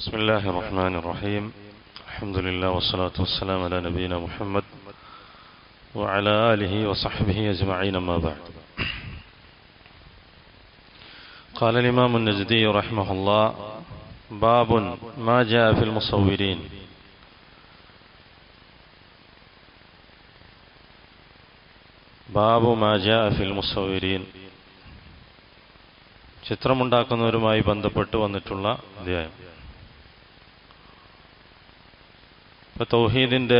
بسم الله الرحمن الرحيم الحمد لله والصلاة والسلام على نبينا محمد وعلى آله وصحبه أجمعين ما بعد قال الإمام النجدي رحمه الله باب ما جاء في المصورين ബാബു മാജാ ഫിൽ മുസൗരീൻ ചിത്രമുണ്ടാക്കുന്നവരുമായി ബന്ധപ്പെട്ട് വന്നിട്ടുള്ള അധ്യായം ഇപ്പൊ തൗഹീദിന്റെ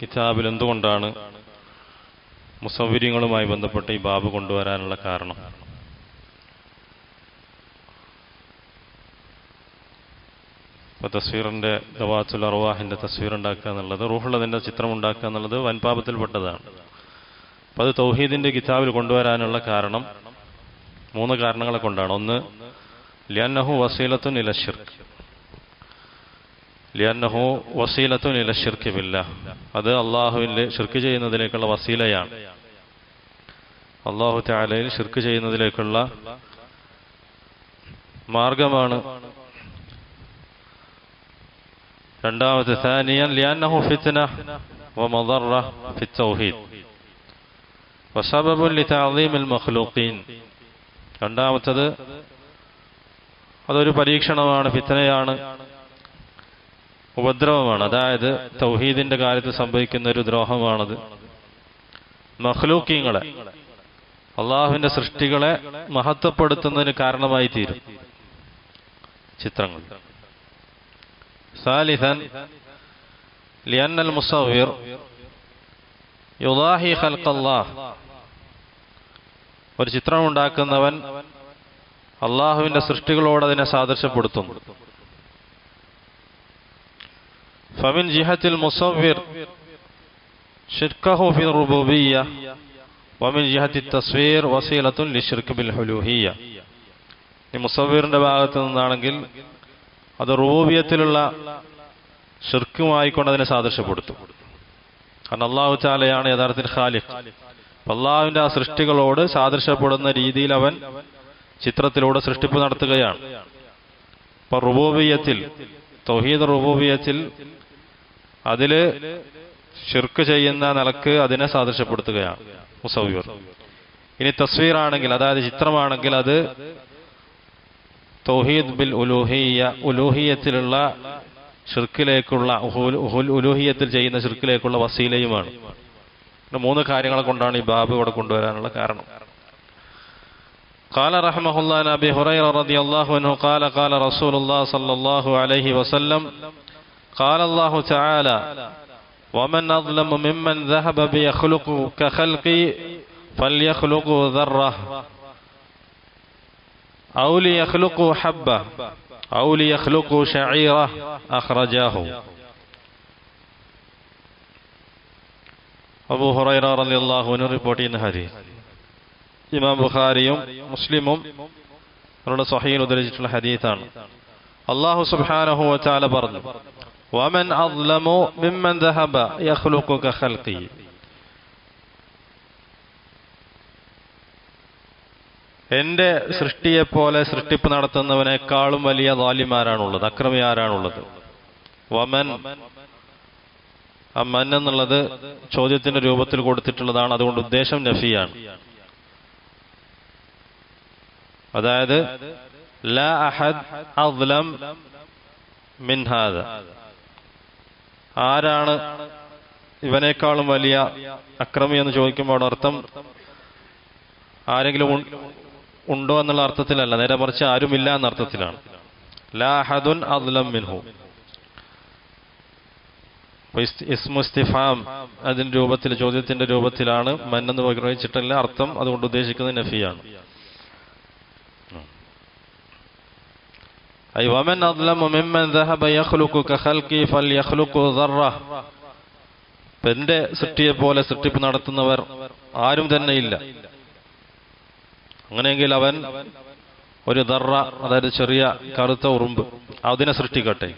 കിതാബിൽ എന്തുകൊണ്ടാണ് മുസൗര്യങ്ങളുമായി ബന്ധപ്പെട്ട് ഈ ബാബ് കൊണ്ടുവരാനുള്ള കാരണം? ഇപ്പൊ തസ്വീറിന്റെ ദവാത്തുൽ അറുവാഹിന്റെ തസ്വീർ ഉണ്ടാക്കുക എന്നുള്ളത് റൂഹുള്ളതിന്റെ ചിത്രം ഉണ്ടാക്കുക എന്നുള്ളത് വൻപാപത്തിൽപ്പെട്ടതാണ് അപ്പൊ അത് തൗഹീദിന്റെ കിതാബിൽ കൊണ്ടുവരാനുള്ള കാരണം മൂന്ന് കാരണങ്ങളെ കൊണ്ടാണ്. ഒന്ന് ലിയന്നഹു വസീലത്തുൻ ഇല ഷിർക്ക് ലിയന്നഹു വസീലത്തുൻ ഇല ഷിർക്ക് ബില്ല. അത് അള്ളാഹുവിന്റെ ഷിർക്ക് ചെയ്യുന്നതിലേക്കുള്ള വസീലയാണ്. അള്ളാഹു താലയിൽ ഷിർക്ക് ചെയ്യുന്നതിലേക്കുള്ള മാർഗമാണ്. രണ്ടാമത്തെ സാനിയൻ ലിയാന്നഹു ഫിത്ന വമദറ ഫിത്തൗഹീദ് വസബബുൽ ലിതഅദീമിൽ മഖ്ലൂഖീൻ. രണ്ടാമത്തത് അതൊരു പരീക്ഷണമാണ് ഫിത്നയാണ്. ഉപദ്രവമാണ്. അതായത് തൗഹീദിന്റെ കാര്യത്തിൽ സംഭവിക്കുന്ന ഒരു ദ്രോഹമാണത്. മഹ്ലൂക്കിങ്ങളെ അള്ളാഹുവിന്റെ സൃഷ്ടികളെ മഹത്വപ്പെടുത്തുന്നതിന് കാരണമായി തീരും ചിത്രങ്ങൾ. സാലിഹൻ ലിയന്നൽ മുസവിർ യുദാഹി ഖൽഖല്ലാഹ്. ഒരു ചിത്രം ഉണ്ടാക്കുന്നവൻ അള്ളാഹുവിന്റെ സൃഷ്ടികളോട് അതിനെ സാദൃശ്യപ്പെടുത്തുന്നു. ഫമിൻ جهة المصور شركه في الربوبية ومن جهة التصوير وسيلة للشرك بالحلوهية. മുസവ്വിറിന്റെ ഭാഗത്ത് നിന്നാണെങ്കിൽ അത് റൂബിയത്തിലുള്ള ഷിർക്കുമായി കൊണ്ട് അതിനെ സാദൃശ്യപ്പെടുത്തും. കാരണം അള്ളാഹു ചാലയാണ് യഥാർത്ഥത്തിൽ ഖാലിഖ്. അള്ളാഹുവിന്റെ ആ സൃഷ്ടികളോട് സാദൃശ്യപ്പെടുന്ന രീതിയിൽ അവൻ ചിത്രത്തിലൂടെ സൃഷ്ടിപ്പ് നടത്തുകയാണ്. അപ്പൊ റുബോബിയത്തിൽ തൗഹീദ് റുബൂബിയത്തിൽ അതില് ഷിർക്ക് ചെയ്യുന്ന നിലക്ക് അതിനെ സാദൃശ്യപ്പെടുത്തുകയാണ് മുസവ്യൂർ ഇനി തസ്വീറാണെങ്കിൽ അതായത് ചിത്രമാണെങ്കിൽ അത് തൗഹീദ് ബിൽ ഉലൂഹിയ ഉലൂഹിയത്തിലുള്ള ഷിർക്കിലേക്കുള്ള ഉലൂഹിയത്തിൽ ചെയ്യുന്ന ഷിർക്കിലേക്കുള്ള വസീലയുമാണ് മൂന്ന് കാര്യങ്ങളെ കൊണ്ടാണ് ഈ ബാബ് ഇവിടെ കൊണ്ടുവരാനുള്ള കാരണം قال رحمه الله عن ابي هريره رضي الله عنه قال قال رسول الله صلى الله عليه وسلم قال الله تعالى ومن اظلم ممن ذهب بيخلق كخلقي فليخلق ذره أو ليخلقوا حبة أو ليخلقوا شعيرة أخرجاه അബൂ ഹുറൈറ റളിയല്ലാഹു അൻഹു റിപ്പോർട്ട് ചെയ്യുന്ന ഹദീസ് ഇമാം ബുഖാരിയും മുസ്ലിമും അവരുടെ സ്വഹീൽ ഉദ്ധരിച്ചിട്ടുള്ള ഹദീസാണ് അല്ലാഹു സുബ്ഹാനഹു വ തആല പറഞ്ഞു വമൻ أظلم ممن ذهب يخلق كخلقي എന്റെ സൃഷ്ടിയെപ്പോലെ സൃഷ്ടിപ്പ് നടത്തുന്നവനേക്കാളും വലിയ വാലിമാരാണുള്ളത് അക്രമി ആരാണുള്ളത് വമൻ ആ മൻ എന്നുള്ളത് ചോദ്യത്തിന്റെ രൂപത്തിൽ കൊടുത്തിട്ടുള്ളതാണ് അതുകൊണ്ട് ഉദ്ദേശം നഫിയാണ്. അതായത് അഹദ് ആരാണ് ഇവനേക്കാളും വലിയ അക്രമി എന്ന് ചോദിക്കുമ്പോൾ അർത്ഥം. ആരെങ്കിലും ഉണ്ടോ എന്നുള്ള അർത്ഥത്തിലല്ല. നേരെ മറിച്ച് ആരുമില്ല എന്ന അർത്ഥത്തിലാണ്. ലാഹദുൻ അദ്ലം മിൻഹു. ഇസ്മുസ്തിഫാം അതിന്റെ രൂപത്തിൽ ചോദ്യത്തിന്റെ രൂപത്തിലാണ് മൻ എന്ന് പ്രയോഗിച്ചിട്ടല്ല അർത്ഥം. അതുകൊണ്ട് ഉദ്ദേശിക്കുന്നത് നഫിയാണ്. أي ومن أظلم ممن ذهب يخلق كخلقي فليخلق ذرة എന്റെ സൃഷ്ടിയെ പോലെ സൃഷ്ടിപ്പ് നടത്തുന്നവർ ആരും തന്നെ ഇല്ല അങ്ങനെയെങ്കിൽ അവൻ ഒരു ദറ അതായത് ചെറിയ കറുത്ത ഉറുമ്പ് അതിനെ സൃഷ്ടിക്കട്ടെ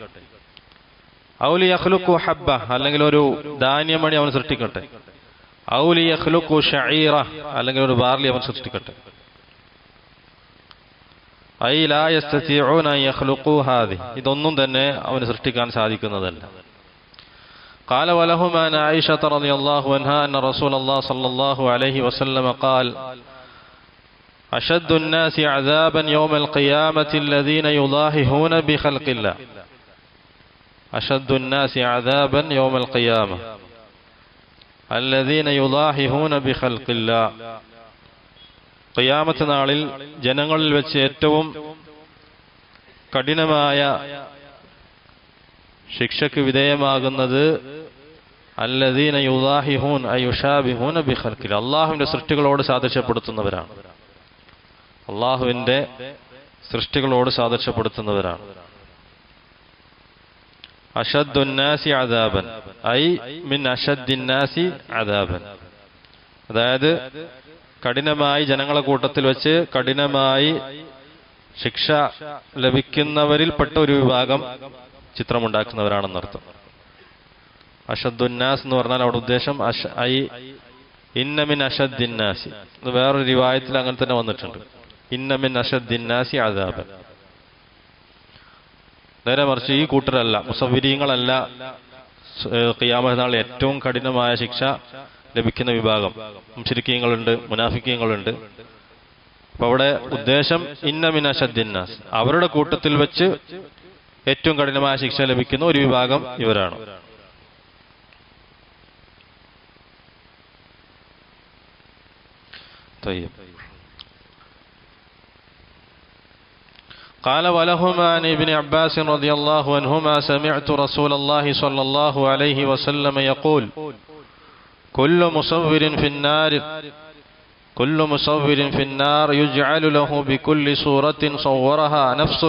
ഔലി യഖ്ലുഖു ഹബ്ബ അല്ലെങ്കിൽ ഒരു ധാന്യമണി അവൻ സൃഷ്ടിക്കട്ടെ ഔലി യഖ്ലുഖു ഷഈറ അല്ലെങ്കിൽ ഒരു ബാർലി അവൻ സൃഷ്ടിക്കട്ടെ ഐ ലാ യസ്തതിഊന അൻ യഖ്ലുഖൂ ഹാദി ഇതൊന്നും തന്നെ അവന് സൃഷ്ടിക്കാൻ സാധിക്കുന്നതല്ല قال ولهما عن عائشة رضي الله عنها أن رسول الله صلى الله عليه وسلم قال أشد الناس عذابا يوم القيامة الذين يضاهئون بخلق الله أشد الناس عذابا يوم القيامة الذين يضاهئون بخلق الله ഖിയാമത്ത് നാളിൽ ജനങ്ങളിൽ വെച്ച് ഏറ്റവും കഠിനമായ ശിക്ഷയ്ക്ക് വിധേയമാകുന്നത് അല്ലദീന യുദാഹിഹൂൻ അയുഷാബിഹൂൻ ബിഹർക്കിൽ അള്ളാഹുവിന്റെ സൃഷ്ടികളോട് സാദൃശ്യപ്പെടുത്തുന്നവരാണ്. അള്ളാഹുവിന്റെ സൃഷ്ടികളോട് സാദൃശ്യപ്പെടുത്തുന്നവരാണ്. അഷദ്ദുന്നാസി അദാബൻ ഐ മിൻ അഷദ്ദിന്നാസി അദാബൻ. അതായത് കഠിനമായി ജനങ്ങളെ കൂട്ടത്തിൽ വെച്ച് കഠിനമായി ശിക്ഷ ലഭിക്കുന്നവരിൽപ്പെട്ട ഒരു വിഭാഗം ചിത്രമുണ്ടാക്കുന്നവരാണെന്നർത്ഥം അഷദ്ദുന്നാസ് എന്ന് പറഞ്ഞാൽ അവിടെ ഉദ്ദേശം അഷ ഐ ഇന്നമിൻ അഷദ്ദിന്നാസി ഇത് വേറൊരു റിവായത്തിൽ അങ്ങനെ തന്നെ വന്നിട്ടുണ്ട്. ഇന്നമിൻ അഷദ്ദിന്നാസി അദാബൻ. നേരെ മറിച്ച് ഈ കൂട്ടരല്ല മുസവിരീങ്ങളല്ല ഖിയാമത്ത് നാൾ ഏറ്റവും കഠിനമായ ശിക്ഷ ലഭിക്കുന്ന വിഭാഗം മുഷരിക്കീങ്ങളുണ്ട് മുനാഫിക്കീങ്ങളുണ്ട് അപ്പൊ അവിടെ ഉദ്ദേശം ഇന്നമിൻ അഷദ്ദിന്നാസ് അവരുടെ കൂട്ടത്തിൽ വെച്ച് ഏറ്റവും കഠിനമായ ശിക്ഷ ലഭിക്കുന്ന ഒരു വിഭാഗം ഇവരാണ് طيب قال ولهما عن ابن عباس رضي الله عنهما سمعت رسول الله صلى الله عليه وسلم يقول كل مصور في النار كل مصور في النار يجعل له بكل صورة صورها نفس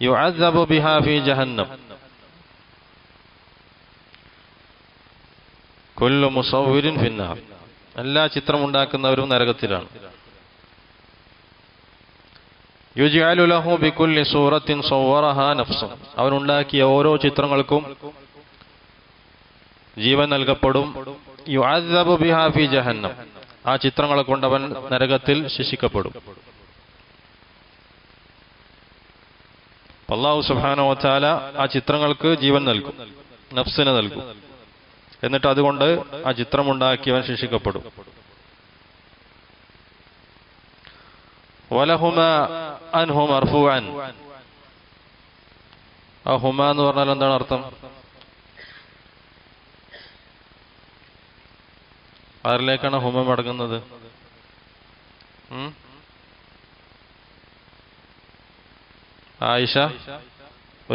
يعذب بها في جهنم كل مصور في النار എല്ലാ ചിത്രമുണ്ടാക്കുന്നവരും നരകത്തിലാണ് യുജിഅലു ലഹു ബികുല്ലി സൂറത്തിൻ സവ്വറഹാ നഫ്സും അവനുണ്ടാക്കിയ ഓരോ ചിത്രങ്ങൾക്കും ജീവൻ നൽകപ്പെടും ഫി ജഹന്നം. ആ ചിത്രങ്ങളെ കൊണ്ടവൻ നരകത്തിൽ ശിക്ഷിക്കപ്പെടും. അള്ളാഹു സുബ്ഹാനഹു വതആല ആ ചിത്രങ്ങൾക്ക് ജീവൻ നൽകും. നഫ്സിന് നൽകും. എന്നിട്ട് അതുകൊണ്ട് ആ ചിത്രമുണ്ടാക്കിയവൻ ശിക്ഷിക്കപ്പെടും. ആ ഹുമ എന്ന് പറഞ്ഞാൽ എന്താണ് അർത്ഥം? ആരിലേക്കാണ് ഹോമം മടങ്ങുന്നത്. ആയിഷ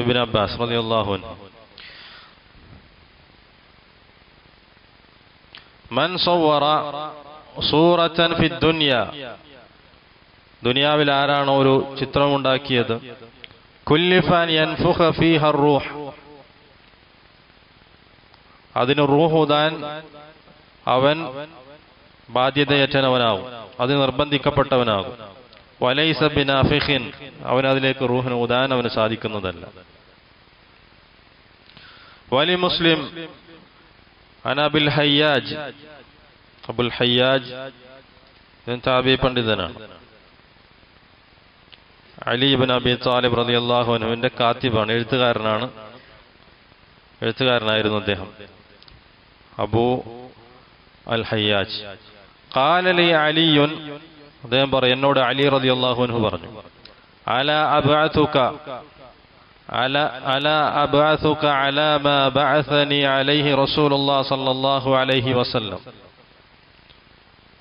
ഇബ്നു അബ്ബാസ് റളിയല്ലാഹു മൻ സവറ ദുനിയാവിൽ ആരാണോ ഒരു യൻഫുഖ ഫീഹ റൂഹ്. അതിന് റൂഹ് ഉദാൻ അവൻ ബാധ്യതയേറ്റവനാകും അത് നിർബന്ധിക്കപ്പെട്ടവനാകും. വലൈസ ബിൻ അവൻ അവനതിലേക്ക് റൂഹിന് ഉദാൻ അവന് സാധിക്കുന്നതല്ല. വലി മുസ്ലിം അനബിൽ ഹയ്യാജ്. അബുൽ ഹയ്യാജ് താബി പണ്ഡിതനാണ്. അലി ബിൻ അബി താലിബ് റതി അള്ളാഹുനുവിന്റെ കാത്തിബാണ് എഴുത്തുകാരനാണ്. എഴുത്തുകാരനായിരുന്നു അദ്ദേഹം. അബു അൽ ഹയ്യാജ് കാലലി അലിയുൻ അദ്ദേഹം പറയും എന്നോട് അലി റതി അൻഹു പറഞ്ഞു അല അബഅതുക അല അല അബഅതുക അല മാ ബഅസനി അലൈഹി റസൂലുള്ളാഹി സ്വല്ലല്ലാഹു അലൈഹി വസല്ലം.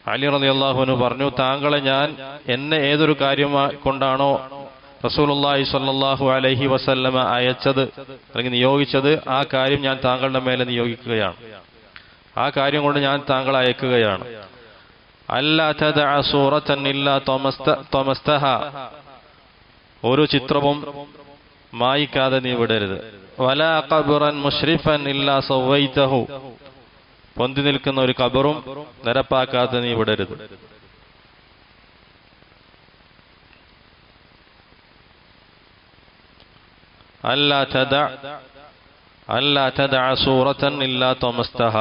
അലി റതി അൻഹു പറഞ്ഞു താങ്കളെ ഞാൻ എന്നെ ഏതൊരു കാര്യം കൊണ്ടാണോ റസൂലുള്ളാഹി സ്വല്ലല്ലാഹു അലൈഹി വസല്ലമ അയച്ചത് അല്ലെങ്കിൽ നിയോഗിച്ചത് ആ കാര്യം ഞാൻ താങ്കളുടെ മേലെ നിയോഗിക്കുകയാണ്. ആ കാര്യം കൊണ്ട് ഞാൻ താങ്കളെ അയക്കുകയാണ്. ഒരു ചിത്രവും മായിക്കാതെ നീ വിടരുത്. വല കബുറൻ മുഷ്രിഫൻ ഇല്ലാ സൗവൈതഹു പൊന്തി നിൽക്കുന്ന ഒരു കബറും നിരപ്പാക്കാതെ നീ വിടരുത്. അല്ലാ തദ അല്ലാ തദ സൂറത്തൻ തൊമസ്തഹ.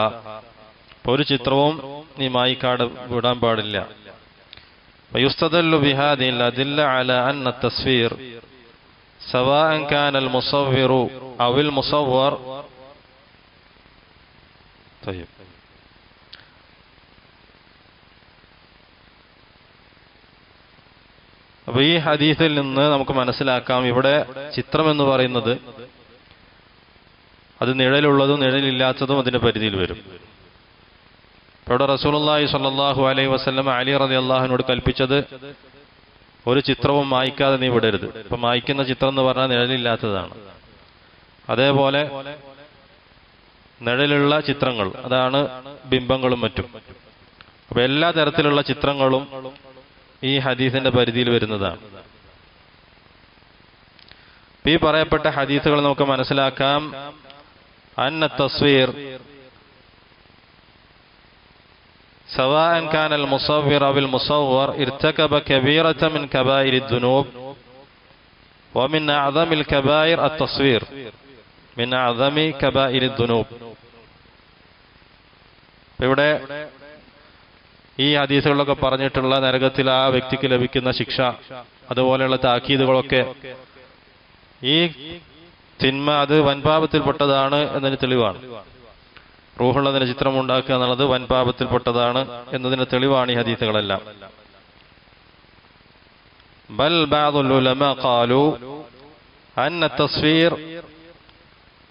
ഒരു ചിത്രവും നീ മായിക്കാട് വിടാൻ പാടില്ല فيستدل بهذه الأدلة على أن التصوير سواء كان المصور أو المصور طيب അപ്പൊ ഈ ഹദീസിൽ നിന്ന് നമുക്ക് മനസ്സിലാക്കാം ഇവിടെ ചിത്രം എന്ന് പറയുന്നത് അത് നിഴലുള്ളതും നിഴലില്ലാത്തതും അതിന്റെ പരിധിയിൽ വരും ഇപ്പൊ ഇവിടെ റസൂലുള്ളാഹി സ്വല്ലല്ലാഹു അലൈഹി വസ്ലം അലി റതി അള്ളാഹുവിനോട് കൽപ്പിച്ചത് ഒരു ചിത്രവും മായ്ക്കാതെ നീ വിടരുത്. ഇപ്പൊ മായ്ക്കുന്ന ചിത്രം എന്ന് പറഞ്ഞാൽ നിഴലില്ലാത്തതാണ്. അതേപോലെ നിഴലുള്ള ചിത്രങ്ങൾ അതാണ് ബിംബങ്ങളും മറ്റും. അപ്പൊ എല്ലാ തരത്തിലുള്ള ചിത്രങ്ങളും ഈ ഹദീസിന്റെ പരിധിയിൽ വരുന്നതാണ്. ഈ പറയപ്പെട്ട ഹദീസുകൾ നമുക്ക് മനസ്സിലാക്കാം. അന്ന തസ്വീർ سواء كان المصور أو المصور ارتكب كبيرة من كبائر الذنوب ومن أعظم الكبائر التصوير من أعظم كبائر الذنوب ഇവിടെ ഈ ഹദീസുകളിലൊക്കെ പറഞ്ഞിട്ടുള്ള നരകത്തിൽ ആ വ്യക്തിക്ക് ലഭിക്കുന്ന ശിക്ഷ അതുപോലെയുള്ള താക്കീതുകളൊക്കെ ഈ തിന്മ അത് വൻപാപത്തിൽപ്പെട്ടതാണ് എന്നതിന് തെളിവാണ് റൂഹുള്ളതിന് ചിത്രം ഉണ്ടാക്കുക എന്നുള്ളത് വൻപാപത്തിൽപ്പെട്ടതാണ് എന്നതിന് തെളിവാണ് ഈ ഹദീസുകളെല്ലാം ബൽ بعض العلماء قالوا أن التصوير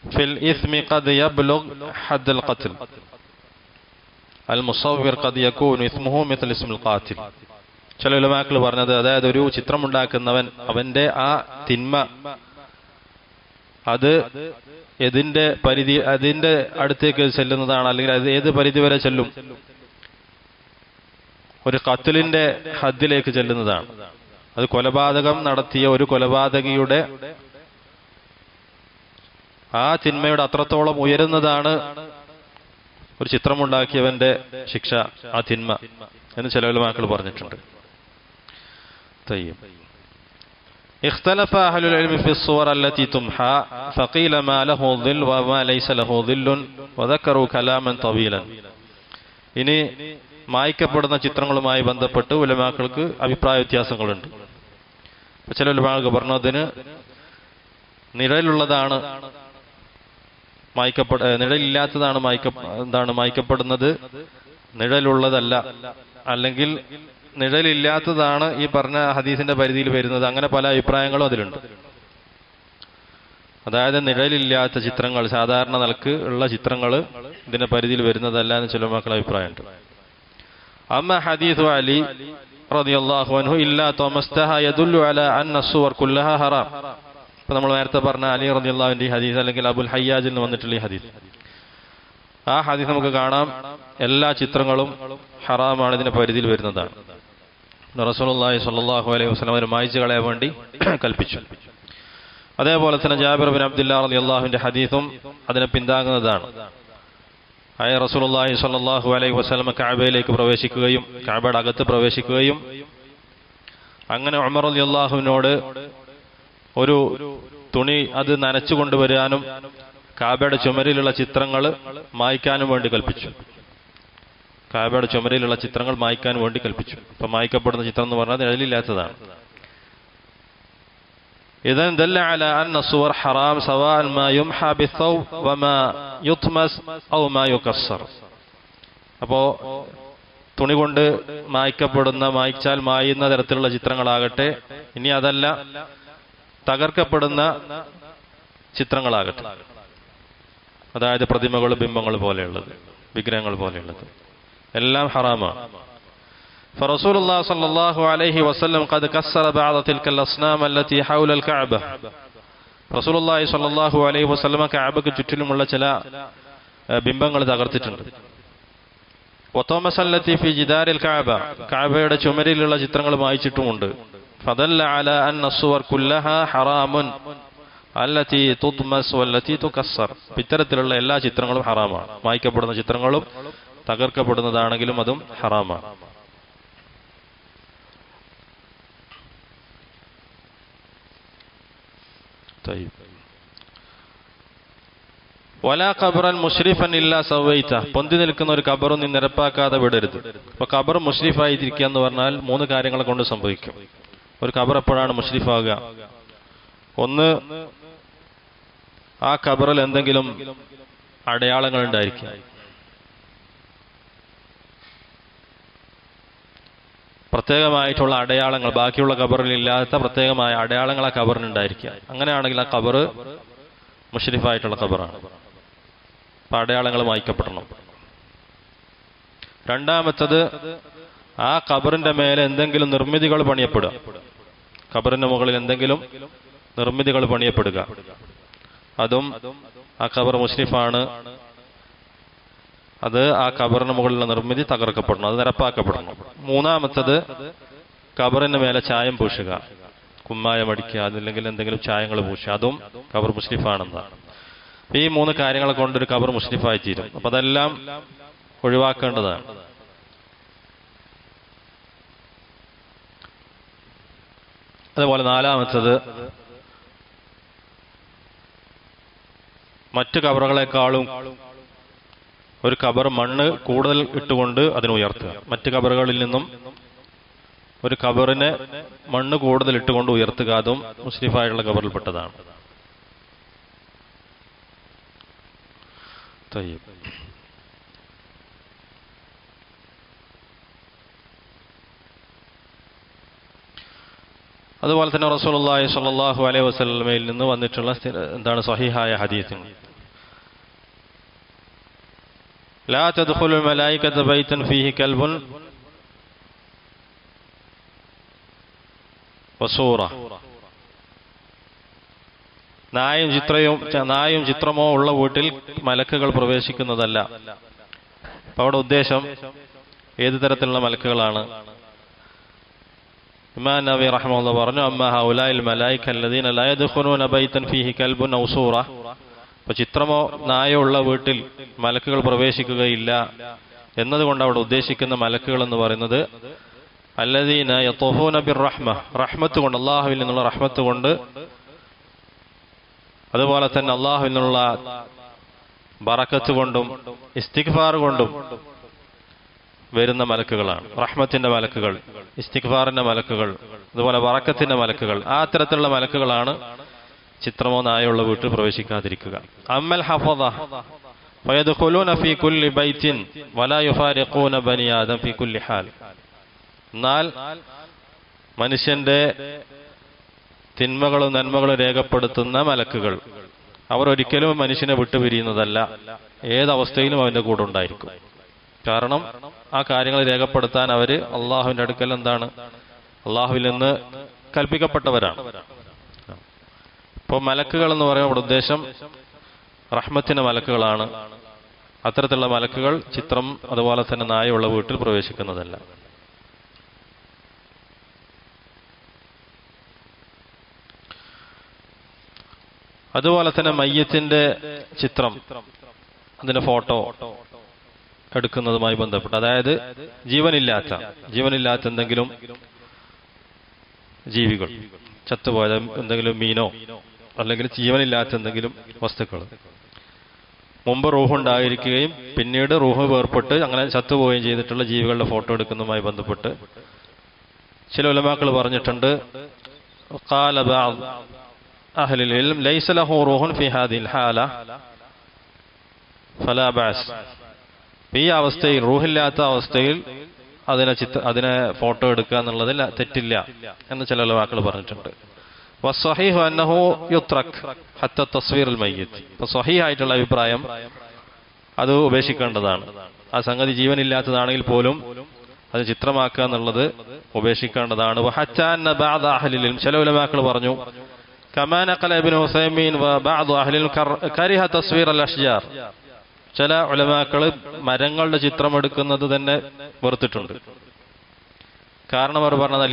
في الإثم قد يبلغ حد القتل المصور قد يكون اسمه مثل اسم القاتل ചില ഉലമാക്കൾ പറഞ്ഞത് അതായത് ഒരു ചിത്രമുണ്ടാക്കുന്നവൻ അവന്റെ ആ തിന്മ അത് ഏതിന്റെ പരിധി അതിന്റെ അടുത്തേക്ക് ചെല്ലുന്നതാണ് അല്ലെങ്കിൽ അത് ഏത് പരിധി വരെ ചെല്ലും? ഒരു കത്തിലിന്റെ ഹദ്ദിലേക്ക് ചെല്ലുന്നതാണ്. അത് കൊലപാതകം നടത്തിയ ഒരു കൊലപാതകിയുടെ ആ തിന്മയുടെ അത്രത്തോളം ഉയരുന്നതാണ് ഒരു ചിത്രമുണ്ടാക്കിയവന്റെ ശിക്ഷ ആ തിന്മ എന്ന് ചില ഉലമാക്കൾ പറഞ്ഞിട്ടുണ്ട്. തയ്യം. اختلف أهل العلم في الصور التي تمحى فقيل ما له ظل وما ليس له ظل وذكروا كلاما طويلا ഇനി മായ്ക്കപ്പെടുന്ന ചിത്രങ്ങളുമായി ബന്ധപ്പെട്ട് ഉലമാക്കൾക്ക് അഭിപ്രായ വ്യത്യാസങ്ങളുണ്ട് ചില ഉലമാക്കൾക്ക് പറഞ്ഞു അതിന് നിഴലുള്ളതാണ് മായ്ക്കപ്പെട നിഴലില്ലാത്തതാണ് മായ്ക്ക എന്താണ് മായ്ക്കപ്പെടുന്നത് നിഴലുള്ളതല്ല അല്ലെങ്കിൽ നിഴലില്ലാത്തതാണ് ഈ പറഞ്ഞ ഹദീസിന്റെ പരിധിയിൽ വരുന്നത്. അങ്ങനെ പല അഭിപ്രായങ്ങളും അതിലുണ്ട്. അതായത് നിഴലില്ലാത്ത ചിത്രങ്ങൾ സാധാരണ നിലയ്ക്ക് ഉള്ള ചിത്രങ്ങൾ ഇതിന്റെ പരിധിയിൽ വരുന്നതല്ല എന്ന് ചില മക്കളുടെ അഭിപ്രായമുണ്ട്. അമ്മ ഹദീസ് അലി റളിയല്ലാഹു അൻഹു ഇല്ലാ തോമസ്തഹ അല അന്ന സുവർ കുല്ലഹ ഹറാം. ഇപ്പൊ നമ്മൾ നേരത്തെ പറഞ്ഞ അലി റളിയല്ലാഹുവിന്റെ ഈ ഹദീസ് അല്ലെങ്കിൽ അബുൽ ഹയ്യാജിൽ നിന്ന് വന്നിട്ടുള്ള ഈ ഹദീസ്. ആ ഹദീസ് നമുക്ക് കാണാം. എല്ലാ ചിത്രങ്ങളും ഹറാമാണ് ഇതിന്റെ പരിധിയിൽ വരുന്നതാണ്. റസൂലുള്ളാഹി സ്വല്ലല്ലാഹു അലൈഹി വസല്ലം ഒരു മായ്ച്ചു കളയാൻ വേണ്ടി കൽപ്പിച്ചു. അതേപോലെ തന്നെ ജാബിർ ബിൻ അബ്ദുല്ലാ റളിയല്ലാഹുവിന്റെ ഹദീസും അതിനെ പിന്താങ്ങുന്നതാണ്. അയ റസൂലുള്ളാഹി സ്വല്ലല്ലാഹു അലൈഹി വസല്ലം കഅബയിലേക്ക് പ്രവേശിക്കുകയും കഅബയുടെ അകത്ത് പ്രവേശിക്കുകയും അങ്ങനെ ഉമർ റളിയല്ലാഹുവിനോട് ഒരു തുണി അത് നനച്ചു കൊണ്ടുവരാനും കാബയുടെ ചുമരിലുള്ള ചിത്രങ്ങൾ മായ്ക്കാനും വേണ്ടി കൽപ്പിച്ചു. കാബയുടെ ചുമരിലുള്ള ചിത്രങ്ങൾ മായ്ക്കാൻ വേണ്ടി കൽപ്പിച്ചു ഇപ്പൊ മായ്ക്കപ്പെടുന്ന ചിത്രം എന്ന് പറഞ്ഞാൽ നിഴലില്ലാത്തതാണ് إذن دل على أن الصور حرام سواء ما يمحى بالثوب وما يطمس أو ما يكسر അപ്പോ തുണി കൊണ്ട് മായ്ക്കപ്പെടുന്ന മായ്ച്ചാൽ മായുന്ന തരത്തിലുള്ള ചിത്രങ്ങളാകട്ടെ ഇനി അതല്ല തകർക്കപ്പെടുന്ന ചിത്രങ്ങളാകട്ടെ അതായത് പ്രതിമകൾ ബിംബങ്ങൾ പോലെയുള്ളത് വിഗ്രഹങ്ങൾ പോലെയുള്ളത് എല്ലാം ഹറാമാണ് فرسول الله صلى الله عليه وسلم قد كسر بعض تلك الأصنام التي حول الكعبة رسول الله صلى الله عليه وسلم കഅബക്ക് ചുറ്റിലുമുള്ള ചില ബിംബങ്ങൾ തകർത്തിട്ടുണ്ട് ഒത്തോമസല്ലത്തി ഫി ജിദാരിൽ കഅബ കഅബയുടെ ചുമരിലുള്ള ചിത്രങ്ങൾ മായിച്ചിട്ടുമുണ്ട് ഫദല്ല അല അൻ അസ്വർ കുല്ലഹ ഹറാമുൻ അല്ലത്തി തുത്മസ് വല്ലത്തി തുക്കസ്സർ ഇത്തരത്തിലുള്ള എല്ലാ ചിത്രങ്ങളും ഹറാമാണ് മായ്ക്കപ്പെടുന്ന ചിത്രങ്ങളും തകർക്കപ്പെടുന്നതാണെങ്കിലും അതും ഹറാമാണ്. മുഷ്രിഫൻ ഇല്ലാ സവൈത്ത പൊന്തി നിൽക്കുന്ന ഒരു കബറും നീ നിരപ്പാക്കാതെ വിടരുത്. അപ്പൊ കബർ മുഷ്രീഫായിരിക്കുക എന്ന് പറഞ്ഞാൽ മൂന്ന് കാര്യങ്ങളെ കൊണ്ട് സംഭവിക്കും. ഒരു കബർ എപ്പോഴാണ് മുഷ്രിഫാകുക? ഒന്ന് ആ കബറിൽ എന്തെങ്കിലും അടയാളങ്ങൾ ഉണ്ടായിരിക്കും. പ്രത്യേകമായിട്ടുള്ള അടയാളങ്ങൾ ബാക്കിയുള്ള ഖബറിൽ ഇല്ലാത്ത പ്രത്യേകമായ അടയാളങ്ങൾ ആ ഖബറിനുണ്ടായിരിക്കുക. അങ്ങനെയാണെങ്കിൽ ആ ഖബർ മുഷരിഫായിട്ടുള്ള ഖബറാണ്. അപ്പം അടയാളങ്ങൾ വായിക്കപ്പെടണം. രണ്ടാമത്തത് ആ ഖബറിന്റെ മേലെ എന്തെങ്കിലും നിർമ്മിതികൾ പണിയപ്പെടുക. ഖബറിന്റെ മുകളിൽ എന്തെങ്കിലും നിർമ്മിതികൾ പണിയപ്പെടുക. അതും ആ ഖബർ മുസ്ലിഫാണ് അത് ആ കബറിന് മുകളിലുള്ള നിർമ്മിതി തകർക്കപ്പെടണം അത് നിരപ്പാക്കപ്പെടണം മൂന്നാമത്തത് കബറിന് മേലെ ചായം പൂശുക. കുമ്മായം അടിക്കുക അതില്ലെങ്കിൽ എന്തെങ്കിലും ചായങ്ങൾ പൂശുക. അതും കബർ മുസ്ലിഫാണെന്നാണ് ഈ മൂന്ന് കാര്യങ്ങളെ കൊണ്ടൊരു കബർ മുസ്ലിഫായി തീരും. അപ്പൊ അതെല്ലാം ഒഴിവാക്കേണ്ടതാണ്. അതുപോലെ നാലാമത്തത് മറ്റു കബറുകളെക്കാളും ഒരു കബർ മണ്ണ് കൂടുതൽ ഇട്ടുകൊണ്ട് അതിനെ ഉയർത്തുക. മറ്റ് കബറുകളിൽ നിന്നും ഒരു കബറിനെ മണ്ണ് കൂടുതൽ ഇട്ടുകൊണ്ട് ഉയർത്തുക. അതും മുസ്ലിഫായുള്ള കബറിൽപ്പെട്ടതാണ്. അതുപോലെ തന്നെ റസൂൽ അള്ളാഹി അലൈഹി വസ്ലമയിൽ നിന്ന് വന്നിട്ടുള്ള എന്താണ് സഹിഹായ ഹദീസുണ്ട് لا تدخل الملائكة بيتا فيه كلب وصورة നായും ചിത്രയും ച- നായും ചിത്രമോ ഉള്ള വീട്ടിൽ മലക്കുകൾ പ്രവേശിക്കുന്നതല്ല അപ്പൊ അവിടെ ഉദ്ദേശം ഏത് തരത്തിലുള്ള മലക്കുകളാണ് ഇമാൻ നബി റഹ്മുള്ള പറഞ്ഞു അമ്മ ഹൗലായിൽ മലായിക്ക അല്ലദീന ലാ യദ്ഖുലൂന ബൈതൻ ഫീഹി കൽബുൻ ഔ അപ്പൊ ചിത്രമോ നായോ ഉള്ള വീട്ടിൽ മലക്കുകൾ പ്രവേശിക്കുകയില്ല എന്നതുകൊണ്ട് അവിടെ ഉദ്ദേശിക്കുന്ന മലക്കുകൾ എന്ന് പറയുന്നത് അല്ലദീന യത്വഫൂന ബിർ റഹ്മ റഹ്മത്ത് കൊണ്ട് അള്ളാഹുവിൽ നിന്നുള്ള റഹ്മത്ത് കൊണ്ട്. അതുപോലെ തന്നെ അള്ളാഹുവിൽ നിന്നുള്ള ബറക്കത്ത് കൊണ്ടും ഇസ്തിഗ്ഫാർ കൊണ്ടും വരുന്ന മലക്കുകളാണ്. റഹ്മത്തിന്റെ മലക്കുകൾ ഇസ്തിഗ്ഫാറിന്റെ മലക്കുകൾ അതുപോലെ വറക്കത്തിന്റെ മലക്കുകൾ ആ തരത്തിലുള്ള മലക്കുകളാണ് ചിത്രമോ നായുള്ള വീട്ടിൽ പ്രവേശിക്കാതിരിക്കുക അമ്മൽ ഹഫദ فيدخلون في كل بيت ولا يفارقون بني آدم في كل حال എന്നാൽ മനുഷ്യന്റെ തിന്മകളും നന്മകളും രേഖപ്പെടുത്തുന്ന മലക്കുകൾ അവർ ഒരിക്കലും മനുഷ്യനെ വിട്ടുപിരിയുന്നതല്ല ഏതവസ്ഥയിലും അവന്റെ കൂടെ ഉണ്ടായിരിക്കും കാരണം ആ കാര്യങ്ങൾ രേഖപ്പെടുത്താൻ അവര് അള്ളാഹുവിന്റെ അടുക്കൽ എന്താണ് അള്ളാഹുവിൽ നിന്ന് കൽപ്പിക്കപ്പെട്ടവരാണ് ഇപ്പോൾ മലക്കുകൾ എന്ന് പറയുമ്പോൾ ഇവിടെ ഉദ്ദേശം റഹ്മത്തിന്റെ മലക്കുകളാണ്. അത്തരത്തിലുള്ള മലക്കുകൾ ചിത്രം അതുപോലെ തന്നെ നായുള്ള വീട്ടിൽ പ്രവേശിക്കുന്നതല്ല. അതുപോലെ തന്നെ മയ്യത്തിന്റെ ചിത്രം അതിന്റെ ഫോട്ടോ എടുക്കുന്നതുമായി ബന്ധപ്പെട്ട് അതായത് ജീവനില്ലാത്ത ജീവനില്ലാത്ത എന്തെങ്കിലും ജീവികൾ ചത്തുപോയ എന്തെങ്കിലും മീനോ അല്ലെങ്കിൽ ജീവനില്ലാത്ത എന്തെങ്കിലും വസ്തുക്കൾ. മുമ്പ് റൂഹ് ഉണ്ടായിരിക്കുകയും പിന്നീട് റൂഹ് വേർപ്പെട്ട് അങ്ങനെ ചത്തുപോവുകയും ചെയ്തിട്ടുള്ള ജീവികളുടെ ഫോട്ടോ എടുക്കുന്നതുമായി ബന്ധപ്പെട്ട് ചില ഉലമാക്കൾ പറഞ്ഞിട്ടുണ്ട് ഈ അവസ്ഥയിൽ റൂഹില്ലാത്ത അവസ്ഥയിൽ അതിനെ ചിത്ര അതിനെ ഫോട്ടോ എടുക്കുക എന്നുള്ളതിൽ തെറ്റില്ല എന്ന് ചില ഉലമാക്കൾ പറഞ്ഞിട്ടുണ്ട്. വസ്വഹീഹു അന്നഹു യുത്രക് ഹത്ത തസ്വീർ മയ്യത്ത് അപ്പൊ സ്വഹീഹായിട്ടുള്ള അഭിപ്രായം അത് ഉപേക്ഷിക്കേണ്ടതാണ്. ആ സംഗതി ജീവനില്ലാത്തതാണെങ്കിൽ പോലും അത് ചിത്രമാക്കുക എന്നുള്ളത് ഉപേക്ഷിക്കേണ്ടതാണ്. ചില ഉലമാക്കൾ പറഞ്ഞു ചില ഉലമാക്കൾ മരങ്ങളുടെ ചിത്രം എടുക്കുന്നത് തന്നെ വെറുത്തിട്ടുണ്ട്. കാരണം അവർ പറഞ്ഞത്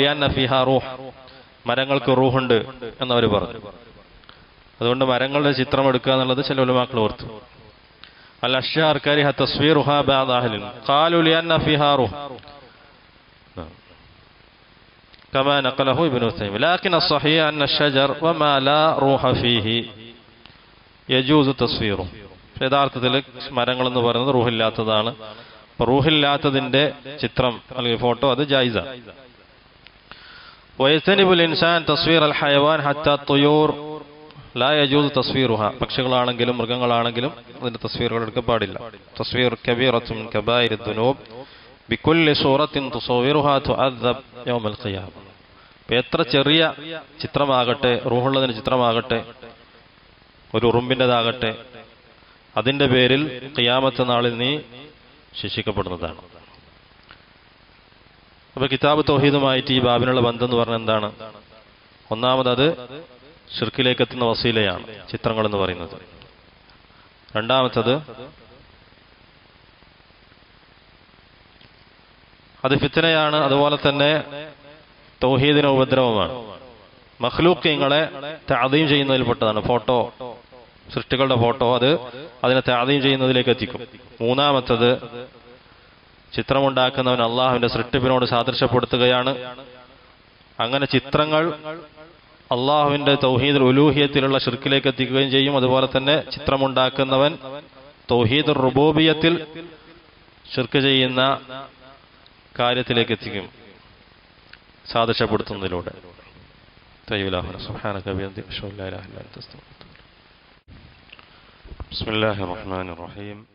മരങ്ങൾക്ക് റൂഹുണ്ട് എന്നവർ പറഞ്ഞു അതുകൊണ്ട് മരങ്ങളുടെ ചിത്രം എടുക്കുക എന്നുള്ളത് ചില ഉലമാക്കൾ ഓർത്തു അൽ അഷ്യാർ കരിഹ തസ്വീറുഹ ബഅദ അഹ്ലിൽ ഖാലു ലിഅന്ന ഫിഹാ റൂഹ് كما نقله ابن تيمية لكن الصحيح أن الشجر وما لا روح فيه يجوز تصويره യഥാർത്ഥത്തിൽ മരങ്ങളെന്ന് പറയുന്നത് റൂഹില്ലാത്തതാണ് അപ്പൊ റൂഹില്ലാത്തതിന്റെ ചിത്രം അല്ലെങ്കിൽ ഫോട്ടോ അത് ജായിസാണ് വയസ്തനിബുൽ ഇൻസാൻ തസ്വീർ അൽ ഹയവാൻ ഹത്ത തുയൂർ ലാ യജൂസ് തസ്വീറുഹ പക്ഷികളാണെങ്കിലും മൃഗങ്ങളാണെങ്കിലും അതിന്റെ തസ്വീറുകൾ എടുക്കാൻ പാടില്ല. തസ്വീർ കബീറത്തും കബായിർ ദുനൂബ് ബിക്കുല്ലി സൂറത്തിൻ തുസവീറുഹ തുഅദ്ദബ് യൗമൽ ഖിയാമ എത്ര ചെറിയ ചിത്രമാകട്ടെ റൂഹുള്ളതിന്റെ ചിത്രമാകട്ടെ ഒരു ഉറുമ്പിന്റെതാകട്ടെ അതിന്റെ പേരിൽ ഖിയാമത്ത് നാളിൽ നീ ശിക്ഷിക്കപ്പെടുന്നതാണ്. അപ്പൊ കിതാബ് തൗഹീദുമായിട്ട് ഈ ബാബിനുള്ള ബന്ധം എന്ന് പറഞ്ഞാൽ എന്താണ്? ഒന്നാമത് അത് ഷിർക്കിലേക്ക് എത്തുന്ന വസീലയാണ് ചിത്രങ്ങൾ എന്ന് പറയുന്നത്. രണ്ടാമത്തത് അത് ഫിത്തനയാണ് അതുപോലെ തന്നെ തൗഹീദിന് ഉപദ്രവമാണ്. മഖ്ലൂക്കിങ്ങളെ താതീം ചെയ്യുന്നതിൽപ്പെട്ടതാണ് ഫോട്ടോ സൃഷ്ടികളുടെ ഫോട്ടോ അത് അതിനെ താതീം ചെയ്യുന്നതിലേക്ക് എത്തിക്കും. മൂന്നാമത്തത് ചിത്രമുണ്ടാക്കുന്നവൻ അള്ളാഹുവിന്റെ സൃഷ്ടിപ്പിനോട് സാദൃശ്യപ്പെടുത്തുകയാണ്. അങ്ങനെ ചിത്രങ്ങൾ അള്ളാഹുവിന്റെ തൗഹീദ് ഉലൂഹിയത്തിലുള്ള ഷിർക്കിലേക്ക് എത്തിക്കുകയും ചെയ്യും. അതുപോലെ തന്നെ ചിത്രമുണ്ടാക്കുന്നവൻ തൗഹീദ് റുബോബിയത്തിൽ ഷിർക്ക് ചെയ്യുന്ന കാര്യത്തിലേക്ക് എത്തിക്കും. സാദൃശ്യപ്പെടുത്തുന്നതിലൂടെ. ബിസ്മില്ലാഹിർ റഹ്മാനിർ റഹീം.